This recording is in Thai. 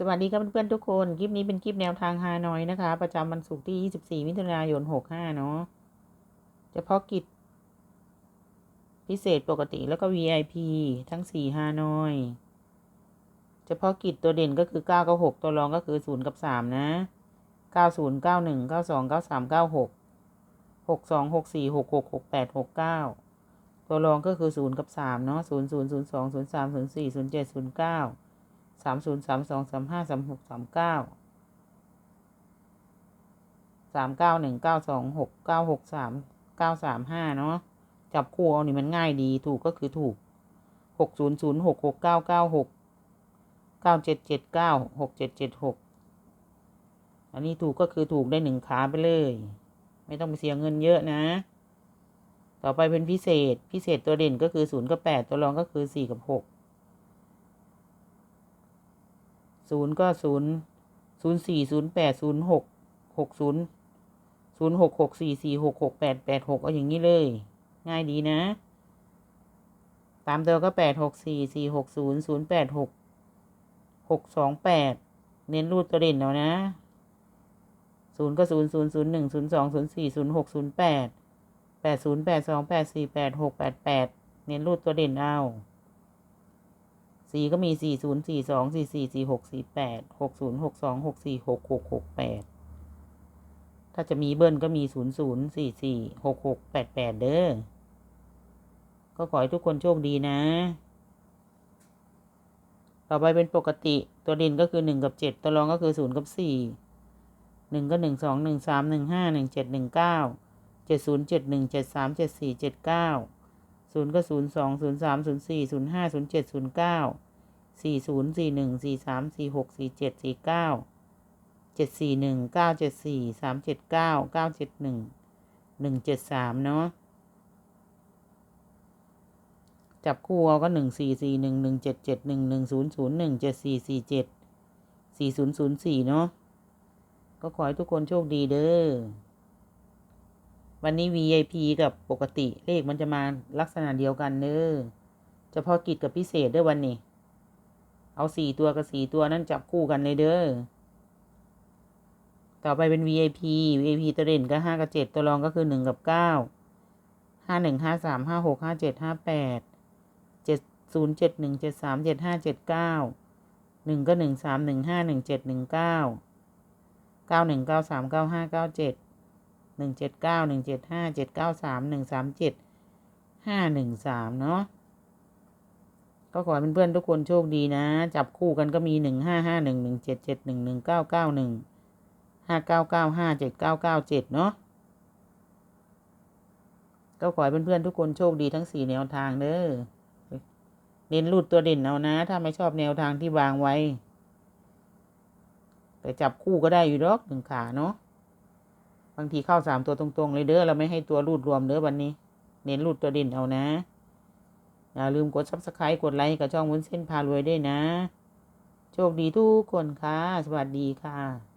สวัสดีครับเพื่อนๆทุกคน คลิปนี้เป็นคลิปแนวทางฮานอยนะคะ ประจำวันศุกร์ที่ 24 มิถุนายน 65 เนาะเฉพาะกิจ พิเศษปกติแล้วก็ VIP ทั้ง 4 ฮานอย เฉพาะกิจตัวเด่นก็คือ 9 กับ6ตัวรองก็คือ 0 กับ 3 นะ 90 91 92 93 96 62 64 66 68 69 ตัวรองก็คือ 0 กับ 3 เนาะ0 0 0 2 0 3 0 4 0 7 0 9 สามศูนย์สามสองสามห้าสามหกสามเก้าสามเก้าหนึ่งเก้าสองหกเก้าหกสามเก้าสามห้าเนาะจับคู่เอานี่มันง่ายดีถูกก็คือถูกหกศูนย์ศูนย์หกหกเก้าเก้าหกเก้าเจ็ดเจ็ดเก้าหกเจ็ดเจ็ดหกอันนี้ถูกก็คือถูกได้หนึ่งขาไปเลย ไม่ต้องไปเสียเงินเยอะนะ ต่อไปเป็นพิเศษพิเศษตัวเด่นก็คือศูนย์กับแปดตัวรองก็คือสี่กับหก ศูนย์ก็ศูนย์ศูนย์สี่ศูนย์แปดศูนย์หกหกศูนย์ศูนย์หกหกสี่สี่หกหกแปดแปดหกเอาอย่างนี้เลย ง่ายดีนะตามตัวก็แปดหกสี่สี่หกศูนย์ศูนย์แปดหกหกสองแปดเน้นรูดตัวเด่นเอานะศูนย์ก็ศูนย์ศูนย์ศูนย์หนึ่งศูนย์สองศูนย์สี่ศูนย์หกศูนย์แปดแปดศูนย์แปดสองแปดสี่แปดหกแปดแปดเน้นรูดตัวเด่นเอา สี่ก็มีสี่ศูนย์สี่สองสี่สี่สี่หกสี่แปดหกศูนย์หกสองหกสี่หกหกหกแปดถ้าจะมีเบิ้ลก็มีศูนย์ศูนย์สี่สี่หกหกแปดแปดเด้อ ก็ขอให้ทุกคนโชคดีนะ ต่อไปเป็นปกติตัวด่นก็คือหนึ่งกับเจ็ดตัวรองก็คือศูนย์กับสี่หนึ่งก็หนึ่งสองหนึ่งสามหนึ่งห้าหนึ่งเจ็ดหนึ่งเก้าเจ็ดศูนย์เจ็ดหนึ่งเจ็ดสามเจ็ดสี่เจ็ดเก้า ศูนย์ก็ศูนย์สองศูนย์สามศูนย์สี่ศูนย์ห้าศูนย์เจ็ดศูนย์เก้าสี่ศูนย์สี่หนึ่งสี่สามสี่หกสี่เจ็ดสี่เก้าเจ็ดสี่หนึ่งเก้าเจ็ดสี่สามเจ็ดเก้าเก้าเจ็ดหนึ่งหนึ่งเจ็ดสามเนาะจับคู่เอาก็หนึ่งสี่สี่หนึ่งหนึ่งเจ็ดเจ็ดหนึ่งหนึ่งศูนย์ศูนย์หนึ่งเจ็ดสี่สี่เจ็ดสี่ศูนย์ศูนย์สี่เนาะก็ขอให้ทุกคนโชคดีเด้อ วันนี้ VIP กับปกติเลขมันจะมาลักษณะเดียวกันเด้อเฉพาะกิจกับพิเศษด้วยวันนี้ เอาสี่ตัวกับสี่ตัวนั้นจับคู่กันเลยเด้อ ต่อไปเป็น VIP VIP ตัวเด่นก็ห้ากับเจ็ดตัวรองก็คือหนึ่งกับเก้าห้าหนึ่งห้าสามห้าหกห้าเจ็ดห้าแปดเจ็ดศูนย์เจ็ดหนึ่งเจ็ดสามเจ็ดห้าเจ็ดเก้าหนึ่งก็หนึ่งสามหนึ่งห้าหนึ่งเจ็ดหนึ่งเก้าเก้าหนึ่งเก้าสามเก้าห้าเก้าเจ็ด หนึ่งเจ็ดเก้าหนึ่งเจ็ดห้าเจ็ดเก้าสามหนึ่งสามเจ็ดห้าหนึ่งสามเนาะก็ขอให้เพื่อนๆทุกคนโชคดีนะ จับคู่กันก็มีหนึ่งห้าห้าหนึ่งหนึ่งเจ็ดเจ็ดหนึ่งหนึ่งเก้าเก้าหนึ่งห้าเก้าเก้าห้าเจ็ดเก้าเก้าเจ็ดเนาะก็ขอให้เพื่อนๆทุกคนโชคดีทั้งสี่แนวทางเด้อเน้นรูดตัวเด่นเอานะ ถ้าไม่ชอบแนวทางที่วางไว้ แต่จับคู่ก็ได้อยู่ดอกหนึ่งขาเนาะ บางทีเข้าสามตัวตรงๆ เลยเด้อเราไม่ให้ตัวรูดรวมเด้อวันนี้ เน้นรูดตัวดินเอานะ อย่าลืมกดซับสไครต์กดไลค์กับช่องวุ้นเส้นพารวยด้วยนะ โชคดีทุกคนค่ะ สวัสดีค่ะ